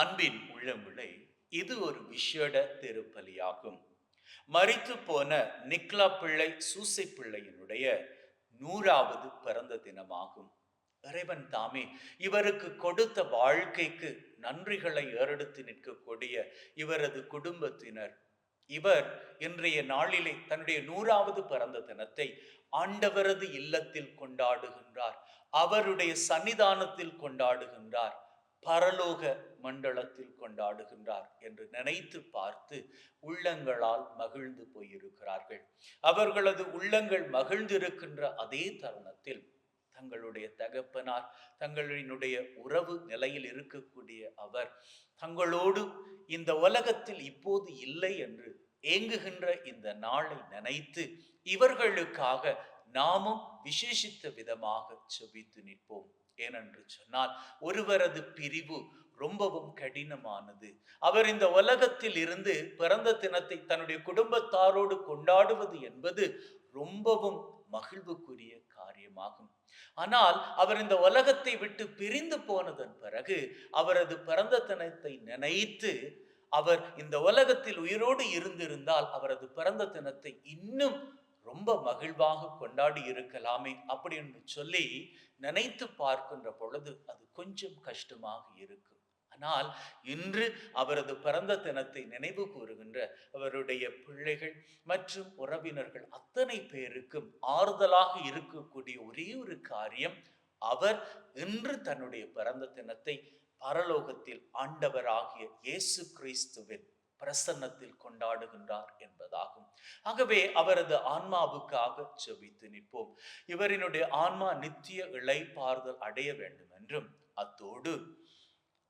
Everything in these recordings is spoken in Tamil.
அன்பின் உள்ளமுளை இது ஒரு விஷேட திருப்பலியாகும். மறித்து போன நிக்லா பிள்ளை சூசை பிள்ளையினுடைய நூறாவது பிறந்த தினமாகும். இறைவன் தாமே இவருக்கு கொடுத்த வாழ்க்கைக்கு நன்றிகளை ஏறெடுத்து நிற்கக்கூடிய இவரது குடும்பத்தினர். இவர் இன்றைய நாளிலே தன்னுடைய நூறாவது பிறந்த தினத்தை ஆண்டவரது இல்லத்தில் கொண்டாடுகின்றார். அவருடைய சன்னிதானத்தில் கொண்டாடுகின்றார். பரலோக மண்டலத்தில் கொண்டாடுகின்றார் என்று நினைத்து பார்த்து உள்ளங்களால் மகிழ்ந்து போயிருக்கிறார்கள். அவர்களது உள்ளங்கள் மகிழ்ந்திருக்கின்ற அதே தருணத்தில் தங்களுடைய தகப்பனார் தங்களினுடைய உறவு நிலையில் இருக்கக்கூடிய அவர் தங்களோடு இந்த உலகத்தில் இப்போது இல்லை என்று ஏங்குகின்ற இந்த நாளை நினைத்து இவர்களுக்காக நாமும் விசேஷித்த விதமாக செபித்து நிற்போம். ஏனென்று சொன்னால் ஒருவரது பிரிவு ரொம்பவும் கடினமானது. அவர் இந்த உலகத்தில் இருந்து பிறந்த தினத்தை தன்னுடைய குடும்பத்தாரோடு கொண்டாடுவது என்பது ரொம்பவும் மகிழ்வுக்குரிய காரியமாகும். ஆனால் அவர் இந்த உலகத்தை விட்டு பிரிந்து போனதன் பிறகு அவரது பிறந்த தினத்தை நினைத்து அவர் இந்த உலகத்தில் உயிரோடு இருந்திருந்தால் அவரது பிறந்த தினத்தை இன்னும் ரொம்ப மகிழ்வாக கொண்டாடி இருக்கலாமே அப்படி என்று சொல்லி நினைத்து பார்க்கின்ற பொழுது அது கொஞ்சம் கஷ்டமாக இருக்கும் ஆனால் இன்று அவரது பிறந்த தினத்தை நினைவு கூறுகின்ற அவருடைய பிள்ளைகள் மற்றும் உறவினர்கள் அத்தனை பேருக்கும் ஆறுதலாக இருக்கக்கூடிய ஒரே ஒரு காரியம் அவர் இன்று தன்னுடைய பிறந்த தினத்தை பரலோகத்தில் ஆண்டவராகிய இயேசு கிறிஸ்துவின் பிரசன்னத்தில் கொண்டாடுகின்றார் என்பதாகும். ஆகவே அவரது ஆன்மாவுக்காக செபித்து நிற்போம். இவரினுடைய ஆன்மா நித்திய இளைப்பாறுதல் அடைய வேண்டும் என்றும் அத்தோடு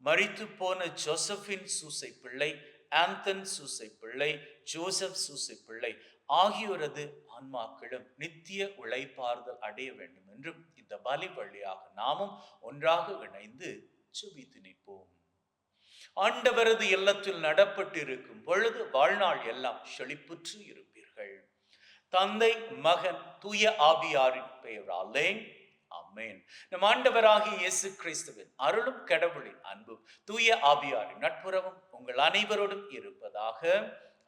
மறித்து போன ஜோசப்பின் சூசை பிள்ளை ஆந்தன் சூசை பிள்ளை ஜோசப் சூசை பிள்ளை ஆகியோரது ஆன்மாக்களும் நித்திய உழைப்பாறுதல் அடைய வேண்டும் என்றும் இந்த பலி வழியாக நாமும் ஒன்றாக இணைந்து சுபித்து நிற்போம். ஆண்டவரது இல்லத்தில் நடப்பட்டிருக்கும் பொழுது வாழ்நாள் எல்லாம் செழிப்புற்று இருக்கும் தந்தை மகன் தூய ஆவியாரின் பெயராலே. அமேன் நம் ஆண்டவராகிய இயேசு கிறிஸ்துவின் அருளும் கடவுளின் அன்பும் தூய ஆவியாரின் நட்புறவும் உங்கள் அனைவரோடும் இருப்பதாக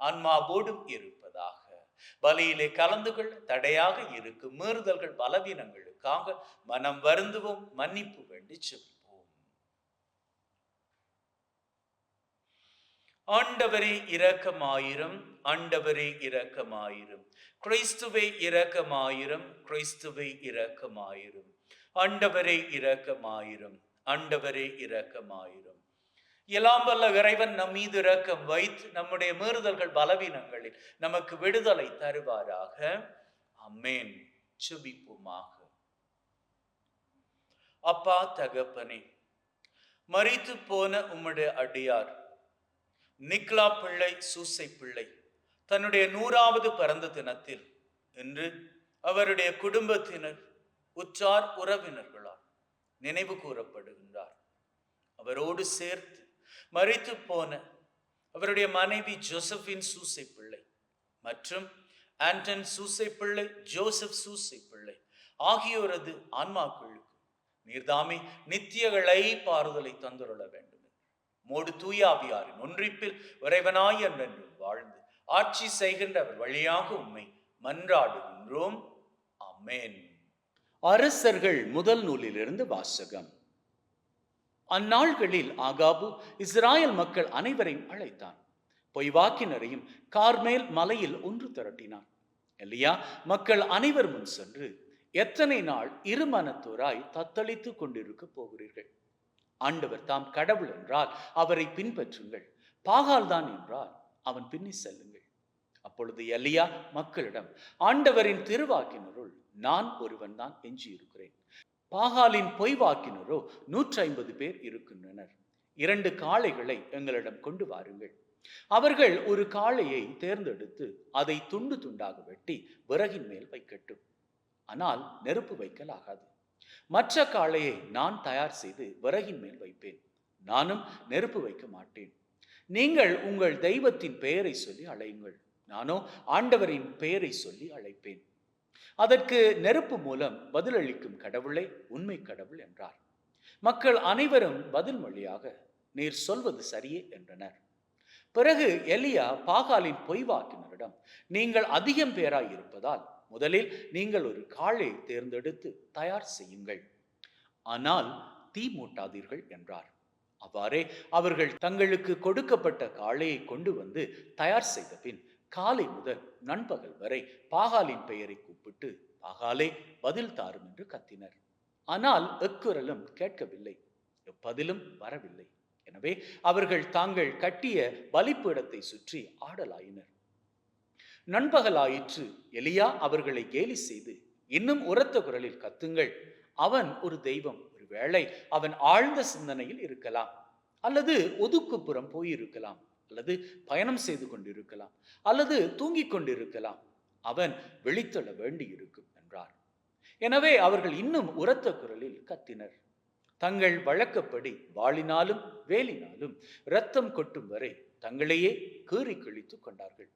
ஆன்மாவோடும் இருப்பதாக. பலியிலே கலந்து கொள்ள தடையாக இருக்கும் மீறுதல்கள் பலவீனங்களுக்காக மனம் வருந்துவோம் மன்னிப்பு வேண்டி செல்வோம் ஆண்டவரே இரக்கமாயிரம் ஆண்டவரே இரக்கமாயிரும். கிறிஸ்துவை இரக்கமாயிரும் கிறிஸ்துவை இரக்கமாயிரும். ஆண்டவரே இரக்கமாயிரும் ஆண்டவரே இரக்கமாயிரம். எல்லாம் வல்ல இறைவன் நம் மீது இரக்கம் வைத்து நம்முடைய மீறுதல்கள் பலவீனங்களில் நமக்கு விடுதலை தருவாராக. அம்மேன் சுபிப்புமாக அப்பா தகப்பனே மறித்து போன உம்முடைய அடியார் நிக்லா பிள்ளை சூசை பிள்ளை. தன்னுடைய நூறாவது பிறந்த தினத்தில் என்று அவருடைய குடும்பத்தினர் உற்றார் உறவினர்களால் நினைவு கூறப்படுகின்றார். அவரோடு சேர்த்து மறித்து போன அவருடைய மனைவி ஜோசப்பின் சூசை பிள்ளை மற்றும் ஆண்டன் சூசை பிள்ளை ஜோசப் சூசை பிள்ளை ஆகியோரது ஆன்மாக்களுக்கு நீர்தாமே நித்தியகளை பாறுதலை தந்துருள வேண்டும். மோடு தூயாவியாரின் ஒன்றிப்பில் இறைவனாய் என்றென்றும் வாழ்ந்து ஆட்சி செய்கின்றவர் வழியாக உண்மை மன்றாடுகின்றோம். அமேன் அரசர்கள் முதல் நூலிலிருந்து வாசகம். அந்நாள்களில் ஆகாபு இஸ்ராயல் மக்கள் அனைவரையும் அழைத்தான். பொய்வாக்கினரையும் கார்மேல் மலையில் ஒன்று திரட்டினான். இல்லையா மக்கள் அனைவர் முன் சென்று எத்தனை நாள் இருமனத்தோராய் தத்தளித்து கொண்டிருக்க போகிறீர்கள்? ஆண்டவர் தாம் கடவுள் என்றால் அவரை பின்பற்றுங்கள். பாகால் தான் என்றால் அவன் பின்னி செல்லுங்கள். அப்பொழுது எலியா மக்களிடம் ஆண்டவரின் திருவாக்கினருள் நான் ஒருவன் தான் எஞ்சி இருக்கிறேன் பாகாலின் பொய் வாக்கினரோ நூற்றி ஐம்பது பேர் இருக்கின்றனர். இரண்டு காளைகளை எங்களிடம் கொண்டு வாருங்கள். அவர்கள் ஒரு காளையை தேர்ந்தெடுத்து அதை துண்டு துண்டாக வெட்டி விறகின் மேல் வைக்கட்டும். ஆனால் நெருப்பு வைக்கலாகாது. மற்ற காளையை நான் தயார் செய்து விறகின் மேல் வைப்பேன். நானும் நெருப்பு வைக்க மாட்டேன். நீங்கள் உங்கள் தெய்வத்தின் பெயரை சொல்லி அழையுங்கள். நானோ ஆண்டவரின் பெயரை சொல்லி அழைப்பேன். அதற்கு நெருப்பு மூலம் பதிலளிக்கும் கடவுளை உண்மை கடவுள் என்றார். மக்கள் அனைவரும் பதில் மொழியாக நீர் சொல்வது சரியே என்றனர். பிறகு எலியா பாகாலின் பொய்வாக்கினரிடம் நீங்கள் அதிகம் பேராய் இருப்பதால் முதலில் நீங்கள் ஒரு காளை தேர்ந்தெடுத்து தயார் செய்யுங்கள். ஆனால் தீ மூட்டாதீர்கள் என்றார். அவ்வாறே அவர்கள் தங்களுக்கு கொடுக்கப்பட்ட காளையை கொண்டு வந்து தயார் செய்த பின் காலை முதல் நண்பகல் வரை பாகாலின் பெயரை கூப்பிட்டு பாகாலே பதில் தாரும் என்று கத்தினர். ஆனால் எக்குரலும் கேட்கவில்லை. எப்பதிலும் வரவில்லை. எனவே அவர்கள் தாங்கள் கட்டிய பலிப்பீடத்தை சுற்றி ஆடலாயினர். நண்பகலாயிற்று. எலியா அவர்களை கேலி செய்து இன்னும் உரத்த குரலில் கத்துங்கள். அவன் ஒரு தெய்வம். ஒருவேளை அவன் ஆழ்ந்த சிந்தனையில் இருக்கலாம். அல்லது ஒதுக்குப்புறம் போயிருக்கலாம். அல்லது பயணம் செய்து கொண்டிருக்கலாம். அல்லது தூங்கிக் கொண்டிருக்கலாம். அவன் வெளித்தள்ள வேண்டியிருக்கும் என்றார். எனவே அவர்கள் இன்னும் உரத்த குரலில் கத்தினர். தங்கள் வழக்கப்படி வாளினாலும் வேலினாலும் இரத்தம் கொட்டும் வரை தங்களையே கீறி கிழித்துக் கொண்டார்கள்.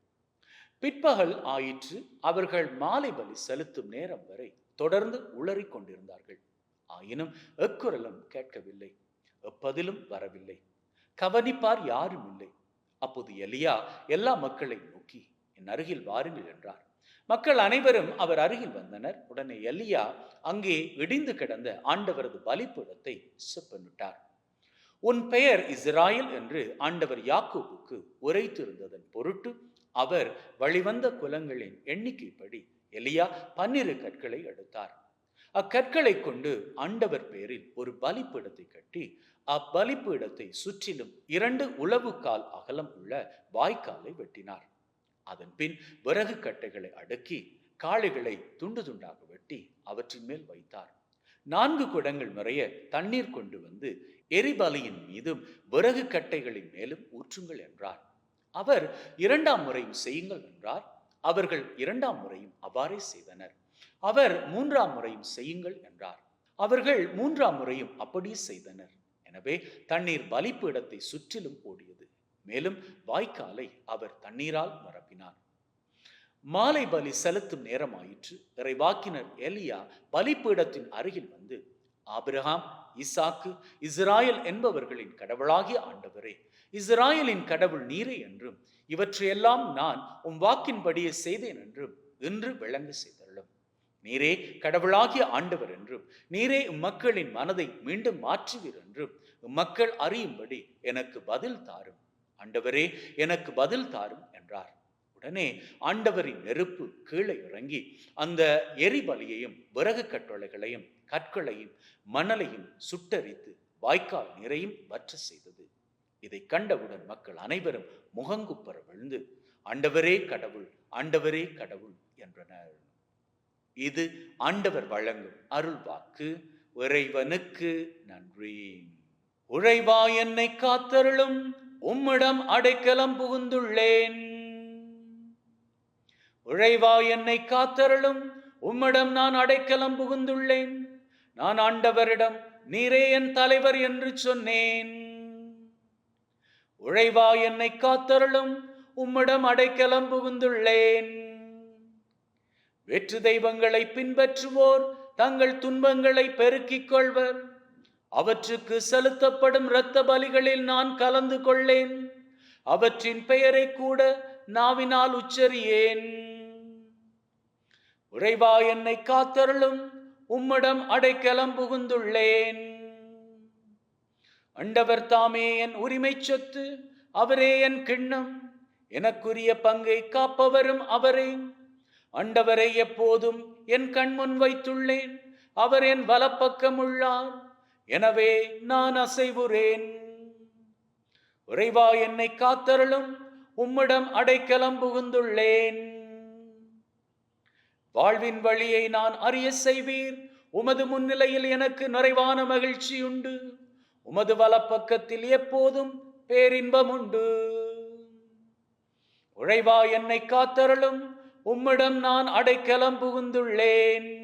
பிற்பகல் ஆயிற்று அவர்கள் மாலை பலி செலுத்தும் நேரம் வரை தொடர்ந்து உளறிக் கொண்டிருந்தார்கள். ஆயினும் எக்குரலும் கேட்கவில்லை. எப்பதிலும் வரவில்லை. கவனிப்பார் யாரும் இல்லை. அப்போது எலியா எல்லா மக்களை நோக்கி என் அருகில் வாருங்கள் என்றார். மக்கள் அனைவரும் அவர் அருகில் வந்தனர். உடனே எலியா அங்கே இடிந்து கிடந்த ஆண்டவரது பலிப்பீடத்தை செப்பனிட்டார் உன் பெயர் இஸ்ராயல் என்று ஆண்டவர் யாக்கோபுக்கு உரைத்திருந்ததன் பொருட்டு அவர் வழிவந்த குலங்களின் எண்ணிக்கைப்படி எலியா பன்னிரு கற்களை எடுத்தார். அக்கற்களை கொண்டு ஆண்டவர் பேரில் ஒரு பலிப்பீடத்தை கட்டி அப்பலிப்பீடத்தை சுற்றிலும் இரண்டு உளவு கால் அகலம் உள்ள வாய்க்காலை வெட்டினார். அதன் பின் விறகு கட்டைகளை அடுக்கி காளைகளை துண்டு துண்டாக வெட்டி அவற்றின் மேல் வைத்தார். நான்கு குடங்கள் நிறைய தண்ணீர் கொண்டு வந்து எரிபலியின் மீதும் விறகு கட்டைகளின் மேலும் ஊற்றுங்கள் என்றார். அவர் இரண்டாம் முறையும் செய்யுங்கள் என்றார். அவர்கள் இரண்டாம் முறையும் அவ்வாறே செய்தனர். அவர் மூன்றாம் முறையும் செய்யுங்கள் என்றார். அவர்கள் மூன்றாம் முறையும் அப்படியே செய்தனர். எனவே தண்ணீர் பலிப்பீடத்தை சுற்றிலும் ஓடியது. மேலும் வாய்க்காலை அவர் தண்ணீரால் நிரப்பினார். மாலை பலி செலுத்தும் நேரமாயிற்று. இறைவாக்கினர் எலியா பலிப்பீடத்தின் அருகில் வந்து ஆபிரகாம் இசாக்கு இஸ்ராயல் என்பவர்களின் கடவுளாகிய ஆண்டவரே இஸ்ராயலின் கடவுள் நீரே என்றும் இவற்றையெல்லாம் நான் உம் வாக்கின்படியே செய்தேன் என்றும் இன்று விளங்க செய்தருளும். நீரே கடவுளாகிய ஆண்டவர் என்றும் நீரே மக்களின் மனதை மீண்டும் மாற்றுவீர் என்றும் மக்கள் அறியும்படி எனக்கு பதில் தாரும். ஆண்டவரே எனக்கு பதில் தாரும் என்றார். உடனே ஆண்டவரின் நெருப்பு கீழே இறங்கி அந்த எரிபலியையும் விறகு கட்டளைகளையும் கற்களையும் மணலையும் சுட்டரித்து வாய்க்கால் நிறையும் வற்ற செய்தது. இதை கண்டவுடன் மக்கள் அனைவரும் முகங்குப்பர விழுந்து ஆண்டவரே கடவுள் ஆண்டவரே கடவுள் என்றனர். இது ஆண்டவர் வழங்கும் அருள் வாக்கு இறைவனுக்கு நன்றி. உழைவா என்னை காத்தருளும் உம்மிடம் அடைக்கலம் புகுந்துள்ளேன். உழைவா என்னை காத்தருளும் உம்மிடம் நான் அடைக்கலம் புகுந்துள்ளேன். நான் ஆண்டவரிடம் நீரே என் தலைவர் என்று சொன்னேன். உழைவா என்னை காத்தருளும். உம்மிடம் அடைக்கலம் புகுந்துள்ளேன். வெற்று தெய்வங்களை பின்பற்றுவோர் தங்கள் துன்பங்களை பெருக்கிக் கொள்வர். அவற்றுக்கு செலுத்தப்படும் இரத்த பலிகளில் நான் கலந்து கொள்ளேன். அவற்றின் பெயரை கூட நாவினால் உச்சரியேன். உறைவா என்னை காத்தருளும். உம்மிடம் அடைக்கலம் புகுந்துள்ளேன். அண்டவர் தாமே என் உரிமை சொத்து அவரே என் கிண்ணம். எனக்குரிய பங்கை காப்பவரும் அவரே. அண்டவரை எப்போதும் என் கண்முன் வைத்துள்ளேன் அவர் என் வலப்பக்கம் உள்ளார் எனவே நான் அசைவுறேன். உறைவா என்னை காத்தருளும் உம்மிடம் அடைக்கலம் புகுந்துள்ளேன். வாழ்வின் வழியை நான் அறிய செய்வீர் உமது முன்னிலையில் எனக்கு நிறைவான மகிழ்ச்சி உண்டு உமது வலப்பக்கத்தில் எப்போதும் பேரின்பம் உண்டு. உழைவா என்னை காத்தருளும். உம்மிடம் நான் அடைக்கலம் புகுந்துள்ளேன்.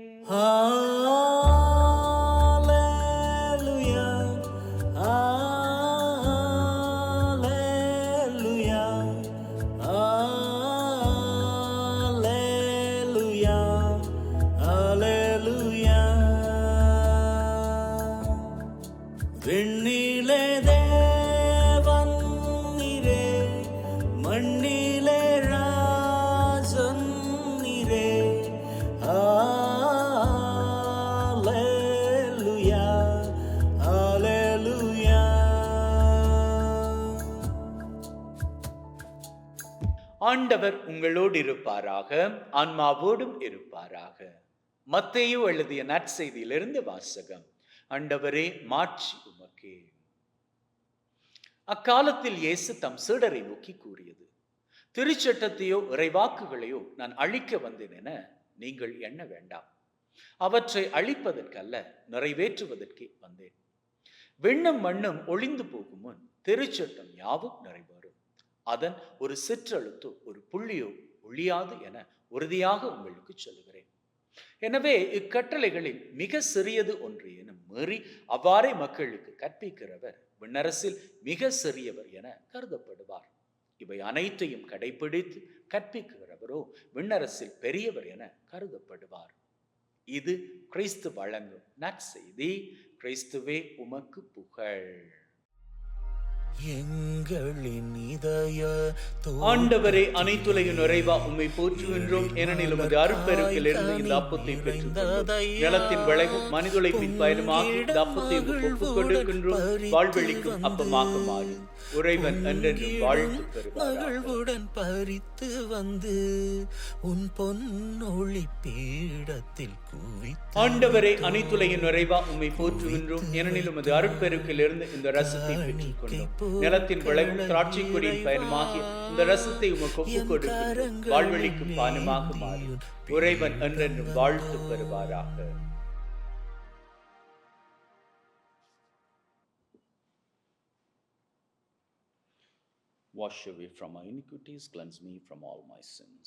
உங்களோடு இருப்பாராக ஆன்மாவோடும் இருப்பாராக. மத்தையோ எழுதிய நற்செய்தியிலிருந்து வாசகம். அண்டவரே மாட்சி உமக்கே. அக்காலத்தில் இயேசு தம் சீடரை நோக்கி கூறியது திருச்சட்டத்தையோ இறைவாக்குகளையோ நான் அழிக்க வந்தேன் என நீங்கள் எண்ண வேண்டாம். அவற்றை அழிப்பதற்கல்ல நிறைவேற்றுவதற்கே வந்தேன். விண்ணும் மண்ணும் ஒளிந்து போகும் முன் திருச்சட்டம் யாவும் நிறைவேறும். அதன் ஒரு சிற்றெழுத்தோ ஒரு புள்ளியோ ஒழியாது என உறுதியாக உங்களுக்கு சொல்லுகிறேன். எனவே இக்கட்டளைகளில் மிக சிறியது ஒன்று என மீறி அவ்வாறே மக்களுக்கு கற்பிக்கிறவர் விண்ணரசில் மிக சிறியவர் என கருதப்படுவார். இவை அனைத்தையும் கடைபிடித்து கற்பிக்கிறவரோ விண்ணரசில் பெரியவர் என கருதப்படுவார். இது கிறிஸ்து வழங்கும் நற்செய்தி. கிறிஸ்துவே உமக்கு புகழ். எங்களின் இதய ஆண்டவரே அனைத்துலக நிறைவா உம்மை போற்றுகின்றோம். ஏனெனில் உமது அருப்பெருக்கிலிருந்து இந்த அப்பத்தை பெற்றுக்கொண்டோம். நிலத்தின் விளைவும் மனிதுழைப்பின் பயனுமாக இந்த அப்பத்தை ஒப்புக் கொடுக்கின்றோம். வாழ்வெளிக்கும் அப்பமாக மாறும் உறைவன் என்றென்று வாழ்த்து மகிழ்வுடன் பறித்து வந்து உன் பொன்னொளி பீடத்தில் குவித்து ஆண்டவரே அனைத்துலகின் நிறைவா உம்மை போற்றுகின்றோம். ஏனெனில் உமது அருட்பெருக்கிலிருந்து இந்த ரசத்தை பெற்றுக்கொண்டோம். நிலத்தின் விளைவும் திராட்சை கொடியின் பயனுமாகிய இந்த ரசத்தை உமக்கு ஒப்புக் கொடுக்கின்றோம் வாழ்வெளிக்கும் பானமாக மாறும் உறைவன் என்றென்று வாழ்த்து பெறுவாராக. Wash away from my iniquities, cleanse me from all my sins.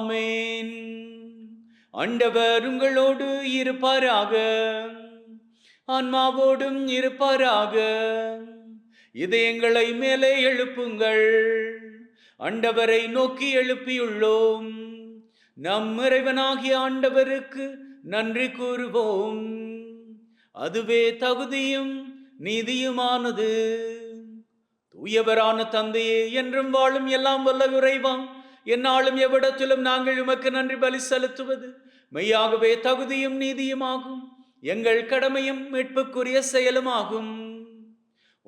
ஆமேன். ஆண்டவர் உங்களோடு இருப்பாராக. ஆன்மாவோடும் இருப்பாராக. இதயங்களை மேலே எழுப்புங்கள். ஆண்டவரை நோக்கி எழுப்பியுள்ளோம். நம் இறைவனாகிய ஆண்டவருக்கு நன்றி கூறுவோம். அதுவே தகுதியும் நீதியுமானது. தூயவரான தந்தையே என்றும் வாழும் எல்லாம் வல்ல இறைவாம் என்னாலும் எவ்விடத்திலும் நாங்கள் உமக்கு நன்றி பலி செலுத்துவது. மெய்யாகவே தகுதியும் நீதியுமாகும். எங்கள் கடமையும் மீட்புக்குரிய செயலுமாகும்.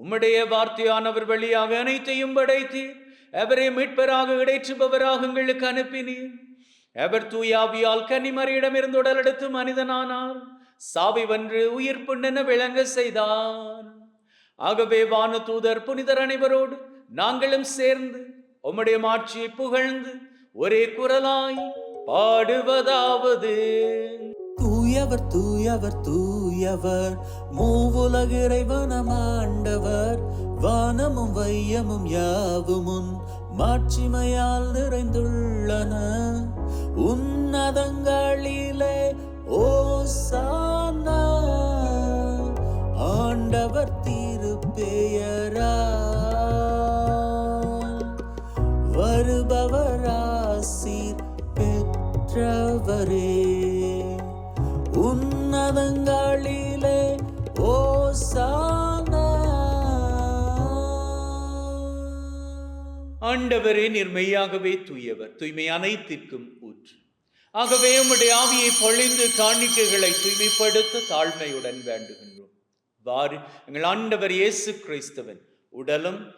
உம்முடைய வார்த்தையானவர் வழியாக அனைத்தையும் படைத்தீர். அவரே மீட்பராக இடைற்றுபவராக எங்களுக்கு அனுப்பினீர். அவர் தூயாவியால் உடல் எழுத்து மனிதனானார். சாவி வென்று உயிர் புண்ணென விளங்க செய்தார். ஆகவே வானு தூதர் புனிதர் அனைவரோடு நாங்களும் சேர்ந்து உம்முடைய மாட்சியை புகழ்ந்து ஒரே குரலாய் பாடுவதாவது. தூயவர் தூயவர் தூயவர் மூவுலக இறைவனம் ஆண்டவர். வானமும் வையமும் யாவுமுன் மாட்சிமையால் நிறைந்துள்ளன. உன்னதங்களிலே ஓசானா ஆண்டவர் திருப்பெயரால் வருபவராசீர் பெற்றவரே. உன்னதங்களிலே ஓசான. ஆண்டவரே நேர்மையாகவே தூயவர் தூய்மை அனைத்திற்கும் ஊற்று. ஆகவே உம்முடைய ஆவியை பொழிந்து காணிக்கைகளை தூய்மைப்படுத்த தாழ்மையுடன் வேண்டுகின்றோம். வாரு எங்கள் ஆண்டவர் இயேசு கிறிஸ்தவன் உடலும்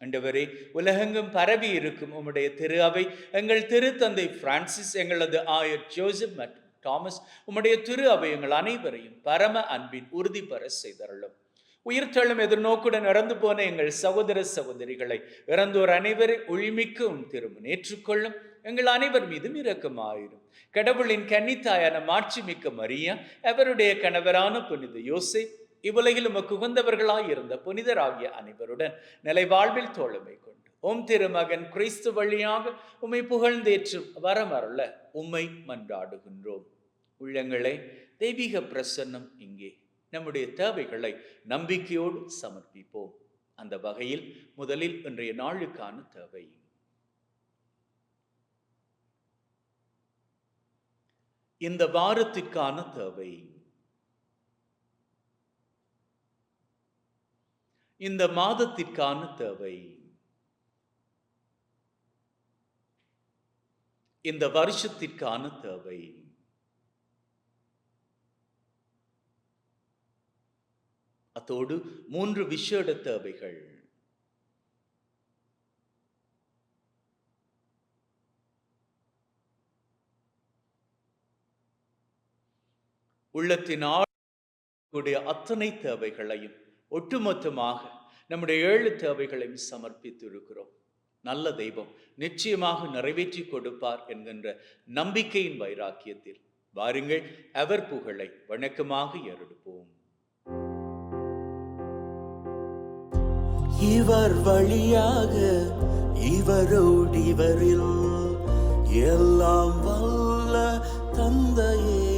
அண்டவரே உலகெங்கும் பரவி இருக்கும் உம்முடைய திரு அவை எங்கள் திருத்தந்தை பிரான்சிஸ் எங்களது ஆயர் ஜோசப் மற்றும் தாமஸ் உம்முடைய திரு அவை எங்கள் அனைவரையும் பரம அன்பின் உறுதிபெற செய்தருளும். உயிர்த்தெழும் எதிர்நோக்குடன் இறந்து போன எங்கள் சகோதர சகோதரிகளை இறந்தோர் அனைவரை ஒளிமிக்க உம் திருமணம் ஏற்றுக்கொள்ளும். எங்கள் அனைவர் மீதும் இரக்கமாயிரும். கடவுளின் கன்னித்தாயான மாட்சிமிக்க மரியா அவருடைய கணவரான புனித யோசை இவ்வுலகில் உமக்கு உகந்தவர்களாய் இருந்த புனிதராகிய அனைவருடன் நிலை வாழ்வில் தோழமை கொண்டு உம் திருமகன் கிறிஸ்து வழியாக உம்மை புகழ்ந்தேற்று வரமருள உம்மை மன்றாடுகின்றோம். உள்ளங்களே தெய்வீக பிரசன்னம் இங்கே. நம்முடைய தேவைகளை நம்பிக்கையோடு சமர்ப்பிப்போம். அந்த வகையில் முதலில் இன்றைய நாளுக்கான தேவை. இந்த வாரத்திற்கான தேவை. இந்த மாதத்திற்கான தேவை. இந்த வருஷத்திற்கான தேவை. அத்தோடு மூன்று விஷேட தேவைகள். உள்ளத்தினால் கூடிய அத்தனை தேவைகளையும் ஒட்டுமொத்தமாக நம்முடைய ஏழு தேவைகளையும் சமர்ப்பித்து இருக்கிறோம் நல்ல தெய்வம் நிச்சயமாக நிறைவேற்றி கொடுப்பார் என்கின்ற நம்பிக்கையின் வைராக்கியத்தில் வாருங்கள் அவர் புகழை வணக்கமாக ஏறெடுப்போம். இவர் வழியாக இவரோடு இவரில் எல்லாம் வல்ல தந்தையே.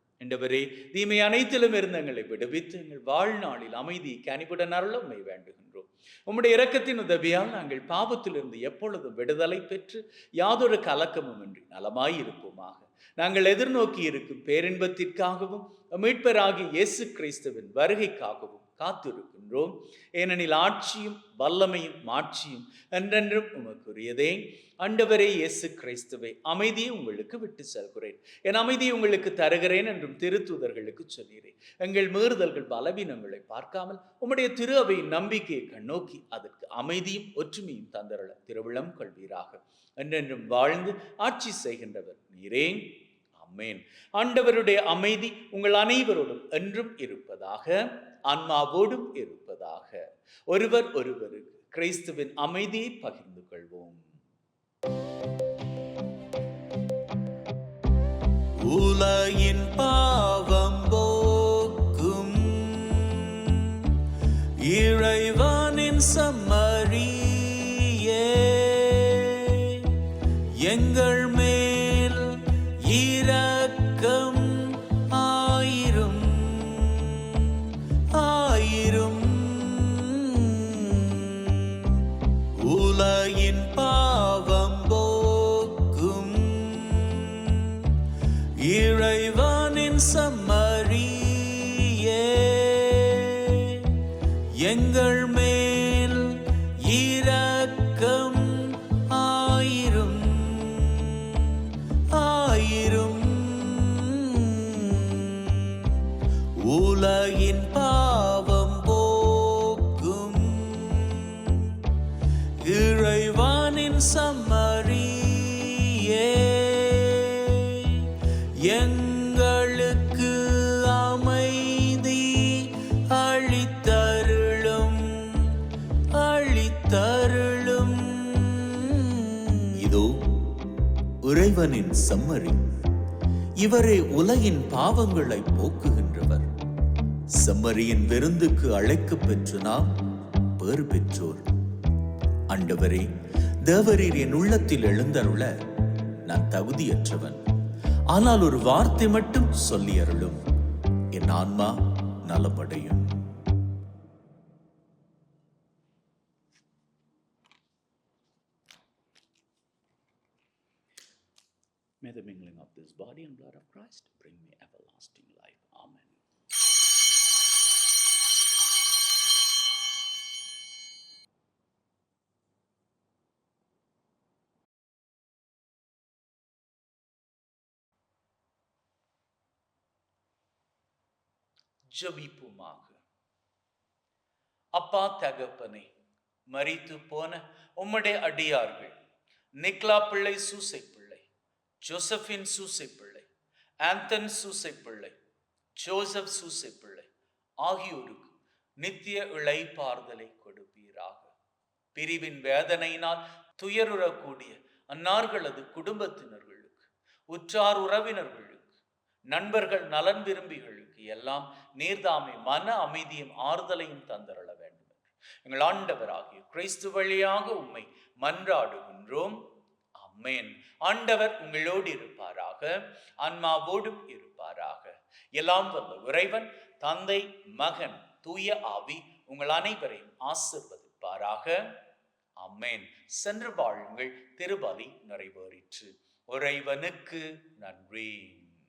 என்றவரே தீமை அனைத்திலும் இருந்து எங்களை விடுவித்து எங்கள் வாழ்நாளில் அமைதி கனிவுடன் அருள உண்மை வேண்டுகின்றோம். உம்முடைய இரக்கத்தின் உதவியால் நாங்கள் பாவத்திலிருந்து எப்பொழுதும் விடுதலை பெற்று யாதொரு கலக்கமும் இன்றி நலமாய் இருப்போமாக. நாங்கள் எதிர்நோக்கி இருக்கும் பேரின்பத்திற்காகவும் மீட்பராகி இயேசு கிறிஸ்துவின் வருகைக்காகவும் காத்திருக்கின்றோம். ஏனெனில் ஆட்சியும் வல்லமையும் மாட்சியும் என்றென்றும் உமக்குரியதே. அண்டவரே இயேசு கிறிஸ்துவை அமைதியை உங்களுக்கு விட்டு செல்கிறேன். என் அமைதியை உங்களுக்கு தருகிறேன் என்றும் திருத்துதர்களுக்கு சொல்கிறேன் எங்கள் மீறுதல்கள் பலவீனங்களை பார்க்காமல் உம்முடைய திரு அவையின் நம்பிக்கையை கண்ணோக்கி அதற்கு அமைதியும் ஒற்றுமையும் தந்தரள திருவிழம் கொள்வீராக. என்றென்றும் வாழ்ந்து ஆட்சி செய்கின்றவர் நீரே. அம்மேன் ஆண்டவருடைய அமைதி உங்கள் அனைவரோடும் என்றும் இருப்பதாக. ஆன்மாவோடும் இருப்பதாக. ஒருவர் ஒருவருக்கு கிறிஸ்துவின் அமைதியை பகிர்ந்து கொள்வோம். உலகின் பாவம் போக்கும் இறைவானின் சம்ம இறைவனின் செம்மறி. இவரே உலகின் பாவங்களை போக்குகின்றவர். செம்மறியின் விருந்துக்கு அழைக்கப் பெற்று நாம் பேறு பெற்றோர். ஆண்டவரே தேவரீர் என் உள்ளத்தில் எழுந்தருள நான் தகுதியற்றவன். ஆனால் ஒரு வார்த்தை மட்டும் சொல்லி அருளும் என் ஆன்மா நலமடையும். May the mingling of this body and blood of Christ bring me everlasting life. Amen. ஜபிப்புமாக அப்பா தகப்பனே மரித்து போன உம்முடைய அடியார்கள் நிக்லா பிள்ளை சூசை பிள்ளை ஜோசஃபின் சூசை பிள்ளை ஆந்தன் சூசை பிள்ளை ஜோசப் சூசை பிள்ளை ஆகியோருக்கு நித்திய இழைப்பார்தலை கொடுப்பீராக. பிரிவின் வேதனையினால் துயருறக்கூடிய அன்னார்களது குடும்பத்தினர்களுக்கு உற்றார் உறவினர்களுக்கு நண்பர்கள் நலன் விரும்பிகளுக்கு எல்லாம் நீர்தாமை மன அமைதியும் ஆறுதலையும் தந்தரள வேண்டும் என்று எங்கள் ஆண்டவராகிய கிறிஸ்து வழியாக உம்மை மன்றாடுகின்றோம். அம்மேன் ஆண்டவர் உங்களோடு இருப்பாராக ஆன்மாவோடும் இருப்பாராக. எல்லாம் வல்ல இறைவன் தந்தை மகன் தூய ஆவி உங்கள் அனைவரையும் ஆசிர்வதிப்பாராக. அம்மேன் சென்று வாழுங்கள் திருபலி நிறைவேறிற்று. உறைவனுக்கு நன்றி.